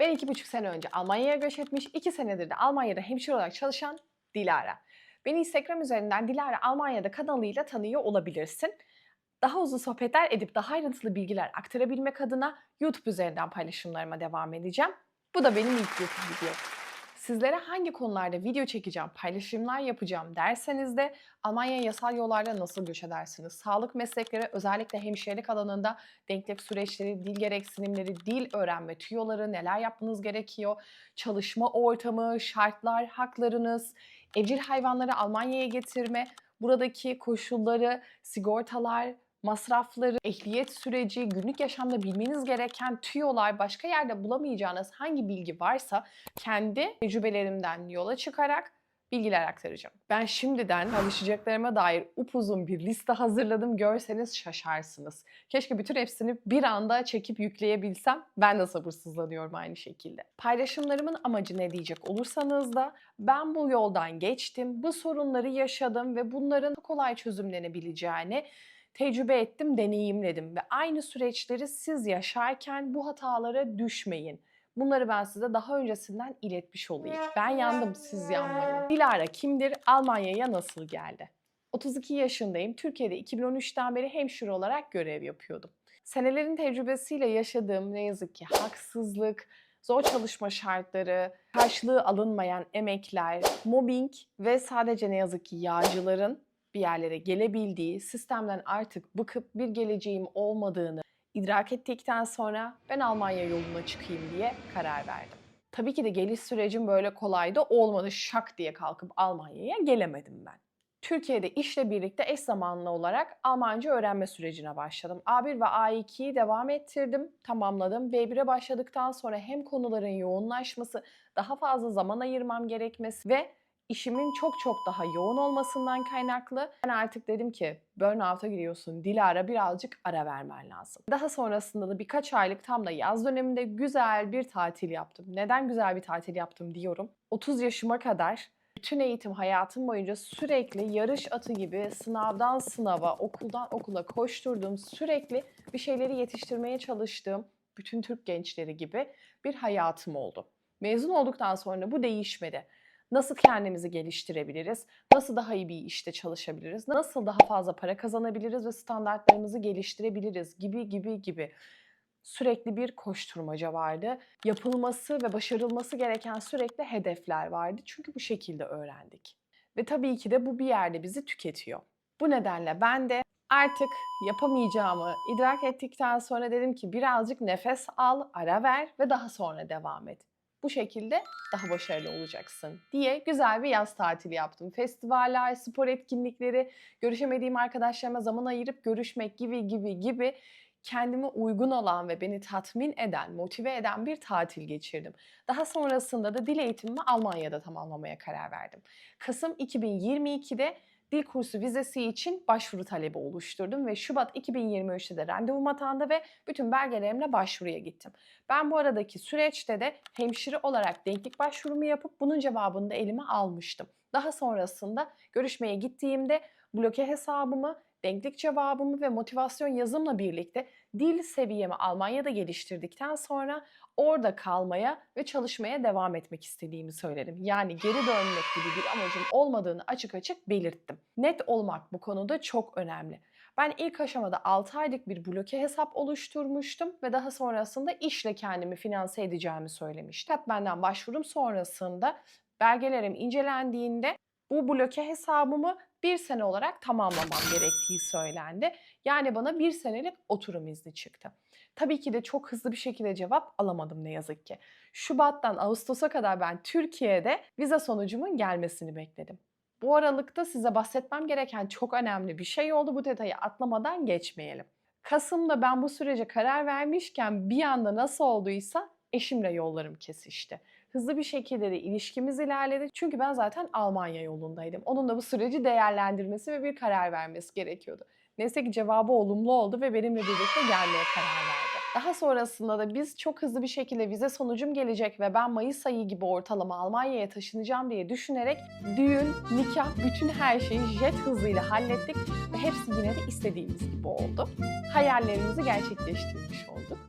Ben iki buçuk sene önce Almanya'ya göç etmiş, iki senedir de Almanya'da hemşire olarak çalışan Dilara. Beni Instagram üzerinden Dilara Almanya'da kanalıyla tanıyor olabilirsin. Daha uzun sohbetler edip daha ayrıntılı bilgiler aktarabilmek adına YouTube üzerinden paylaşımlarıma devam edeceğim. Bu da benim ilk YouTube videom. Sizlere hangi konularda video çekeceğim, paylaşımlar yapacağım derseniz de Almanya'ya yasal yollarla nasıl göç edersiniz? Sağlık meslekleri özellikle hemşirelik alanında denklik süreçleri, dil gereksinimleri, dil öğrenme tüyoları, neler yapmanız gerekiyor, çalışma ortamı, şartlar, haklarınız, evcil hayvanları Almanya'ya getirme, buradaki koşulları, sigortalar, masrafları, ehliyet süreci, günlük yaşamda bilmeniz gereken tüyolar, başka yerde bulamayacağınız hangi bilgi varsa kendi tecrübelerimden yola çıkarak bilgiler aktaracağım. Ben şimdiden çalışacaklarıma dair upuzun bir liste hazırladım. Görseniz şaşarsınız. Keşke bütün hepsini bir anda çekip yükleyebilsem. Ben de sabırsızlanıyorum aynı şekilde. Paylaşımlarımın amacı ne diyecek olursanız da ben bu yoldan geçtim, bu sorunları yaşadım ve bunların kolay çözümlenebileceğini tecrübe ettim, deneyimledim ve aynı süreçleri siz yaşarken bu hatalara düşmeyin. Bunları ben size daha öncesinden iletmiş olayım. Ben yandım, siz yanmayın. Dilara kimdir? Almanya'ya nasıl geldi? 32 yaşındayım. Türkiye'de 2013'ten beri hemşire olarak görev yapıyordum. Senelerin tecrübesiyle yaşadığım ne yazık ki haksızlık, zor çalışma şartları, karşılığı alınmayan emekler, mobbing ve sadece ne yazık ki yağcıların bir yerlere gelebildiği, sistemden artık bıkıp bir geleceğim olmadığını idrak ettikten sonra ben Almanya yoluna çıkayım diye karar verdim. Tabii ki de geliş sürecim böyle kolay da olmadı. Şak diye kalkıp Almanya'ya gelemedim ben. Türkiye'de işle birlikte eş zamanlı olarak Almanca öğrenme sürecine başladım. A1 ve A2'yi devam ettirdim, tamamladım. B1'e başladıktan sonra hem konuların yoğunlaşması, daha fazla zaman ayırmam gerekmesi ve işimin çok çok daha yoğun olmasından kaynaklı ben artık dedim ki burnout'a giriyorsun. Dilara birazcık ara vermen lazım. Daha sonrasında da birkaç aylık tam da yaz döneminde güzel bir tatil yaptım. Neden güzel bir tatil yaptım diyorum. 30 yaşıma kadar bütün eğitim hayatım boyunca sürekli yarış atı gibi sınavdan sınava, okuldan okula koşturduğum, sürekli bir şeyleri yetiştirmeye çalıştığım bütün Türk gençleri gibi bir hayatım oldu. Mezun olduktan sonra bu değişmedi. Nasıl kendimizi geliştirebiliriz? Nasıl daha iyi bir işte çalışabiliriz? Nasıl daha fazla para kazanabiliriz ve standartlarımızı geliştirebiliriz gibi gibi gibi. Sürekli bir koşturmaca vardı. Yapılması ve başarılması gereken sürekli hedefler vardı. Çünkü bu şekilde öğrendik. Ve tabii ki de bu bir yerde bizi tüketiyor. Bu nedenle ben de artık yapamayacağımı idrak ettikten sonra dedim ki birazcık nefes al, ara ver ve daha sonra devam et. Bu şekilde daha başarılı olacaksın diye güzel bir yaz tatili yaptım. Festivaller, spor etkinlikleri, görüşemediğim arkadaşlarıma zaman ayırıp görüşmek gibi gibi gibi kendime uygun olan ve beni tatmin eden, motive eden bir tatil geçirdim. Daha sonrasında da dil eğitimimi Almanya'da tamamlamaya karar verdim. Kasım 2022'de dil kursu vizesi için başvuru talebi oluşturdum ve Şubat 2023'te de randevum atandı ve bütün belgelerimle başvuruya gittim. Ben bu aradaki süreçte de hemşire olarak denklik başvurumu yapıp bunun cevabını da elime almıştım. Daha sonrasında görüşmeye gittiğimde bloke hesabımı, denklik cevabımı ve motivasyon yazımla birlikte dil seviyemi Almanya'da geliştirdikten sonra orada kalmaya ve çalışmaya devam etmek istediğimi söyledim. Yani geri dönmek gibi bir amacım olmadığını açık açık belirttim. Net olmak bu konuda çok önemli. Ben ilk aşamada 6 aylık bir bloke hesap oluşturmuştum ve daha sonrasında işle kendimi finanse edeceğimi söylemiştim. Benden başvurum sonrasında belgelerim incelendiğinde bu bloke hesabımı bir sene olarak tamamlamam gerektiği söylendi. Yani bana bir senelik oturum izni çıktı. Tabii ki de çok hızlı bir şekilde cevap alamadım ne yazık ki. Şubat'tan Ağustos'a kadar ben Türkiye'de vize sonucumun gelmesini bekledim. Bu aralıkta size bahsetmem gereken çok önemli bir şey oldu. Bu detayı atlamadan geçmeyelim. Kasım'da ben bu sürece karar vermişken bir anda nasıl olduysa eşimle yollarım kesişti hızlı bir şekilde de ilişkimiz ilerledi. Çünkü ben zaten Almanya yolundaydım. Onun da bu süreci değerlendirmesi ve bir karar vermesi gerekiyordu. Neyse ki cevabı olumlu oldu ve benimle birlikte gelmeye karar verdi. Daha sonrasında da biz çok hızlı bir şekilde vize sonucum gelecek ve ben Mayıs ayı gibi ortalama Almanya'ya taşınacağım diye düşünerek düğün, nikah, bütün her şeyi jet hızıyla hallettik ve hepsi yine de istediğimiz gibi oldu. Hayallerimizi gerçekleştirmiş olduk.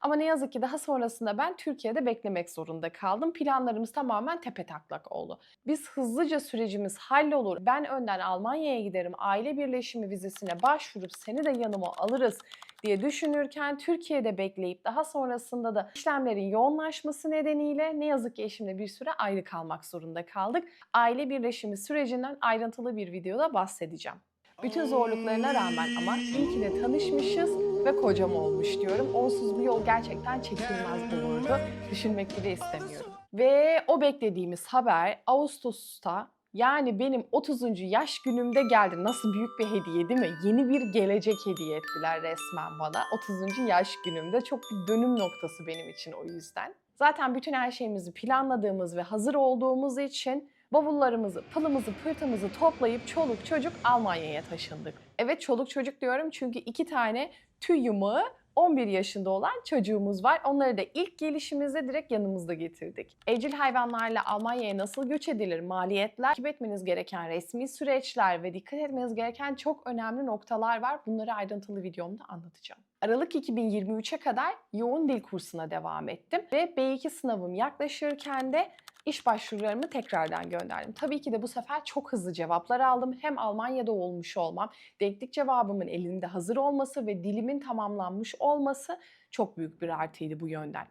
Ama ne yazık ki daha sonrasında ben Türkiye'de beklemek zorunda kaldım. Planlarımız tamamen tepetaklak oldu. Biz hızlıca sürecimiz hallolur. Ben önden Almanya'ya giderim. Aile birleşimi vizesine başvurup seni de yanıma alırız diye düşünürken Türkiye'de bekleyip daha sonrasında da işlemlerin yoğunlaşması nedeniyle ne yazık ki eşimle bir süre ayrı kalmak zorunda kaldık. Aile birleşimi sürecinden ayrıntılı bir videoda bahsedeceğim. Bütün zorluklarına rağmen ama iyi ki de tanışmışız ve kocam olmuş diyorum. Onsuz bu yol gerçekten çekilmez bulurdu. Düşünmek bile istemiyorum. Ve o beklediğimiz haber Ağustos'ta yani benim 30. yaş günümde geldi. Nasıl büyük bir hediye değil mi? Yeni bir gelecek hediye ettiler resmen bana. 30. yaş günümde çok bir dönüm noktası benim için o yüzden. Zaten bütün her şeyimizi planladığımız ve hazır olduğumuz için bavullarımızı, pılımızı, pırtımızı toplayıp çoluk çocuk Almanya'ya taşındık. Evet çoluk çocuk diyorum çünkü iki tane tüy yumağı 11 yaşında olan çocuğumuz var. Onları da ilk gelişimizde direkt yanımızda getirdik. Evcil hayvanlarla Almanya'ya nasıl göç edilir, maliyetler, takip etmeniz gereken resmi süreçler ve dikkat etmeniz gereken çok önemli noktalar var. Bunları ayrıntılı videomda anlatacağım. Aralık 2023'e kadar yoğun dil kursuna devam ettim ve B2 sınavım yaklaşırken de iş başvurularımı tekrardan gönderdim. Tabii ki de bu sefer çok hızlı cevaplar aldım. Hem Almanya'da olmuş olmam, denklik cevabımın elinde hazır olması ve dilimin tamamlanmış olması çok büyük bir artıydı bu yönden.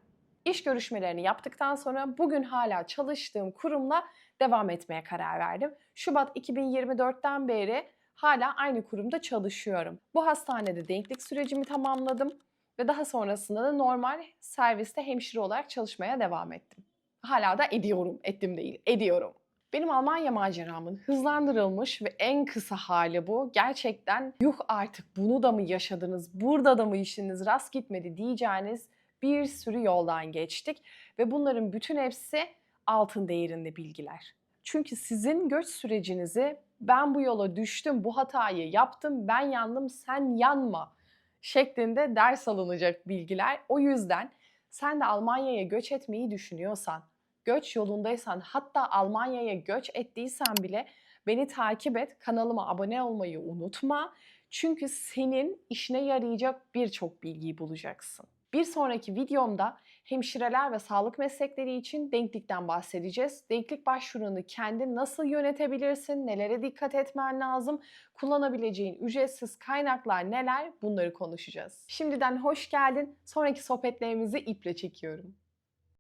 İş görüşmelerini yaptıktan sonra bugün hala çalıştığım kurumla devam etmeye karar verdim. Şubat 2024'ten beri hala aynı kurumda çalışıyorum. Bu hastanede denklik sürecimi tamamladım ve daha sonrasında da normal serviste hemşire olarak çalışmaya devam ettim. Hala da ediyorum, ettim değil, ediyorum. Benim Almanya maceramın hızlandırılmış ve en kısa hali bu. Gerçekten yuh artık bunu da mı yaşadınız, burada da mı işiniz rast gitmedi diyeceğiniz bir sürü yoldan geçtik. Ve bunların bütün hepsi altın değerinde bilgiler. Çünkü sizin göç sürecinizi ben bu yola düştüm, bu hatayı yaptım, ben yandım, sen yanma şeklinde ders alınacak bilgiler. O yüzden sen de Almanya'ya göç etmeyi düşünüyorsan, göç yolundaysan, hatta Almanya'ya göç ettiysen bile beni takip et, kanalıma abone olmayı unutma. Çünkü senin işine yarayacak birçok bilgiyi bulacaksın. Bir sonraki videomda hemşireler ve sağlık meslekleri için denklikten bahsedeceğiz. Denklik başvurunu kendi nasıl yönetebilirsin, nelere dikkat etmen lazım, kullanabileceğin ücretsiz kaynaklar neler bunları konuşacağız. Şimdiden hoş geldin. Sonraki sohbetlerimizi iple çekiyorum.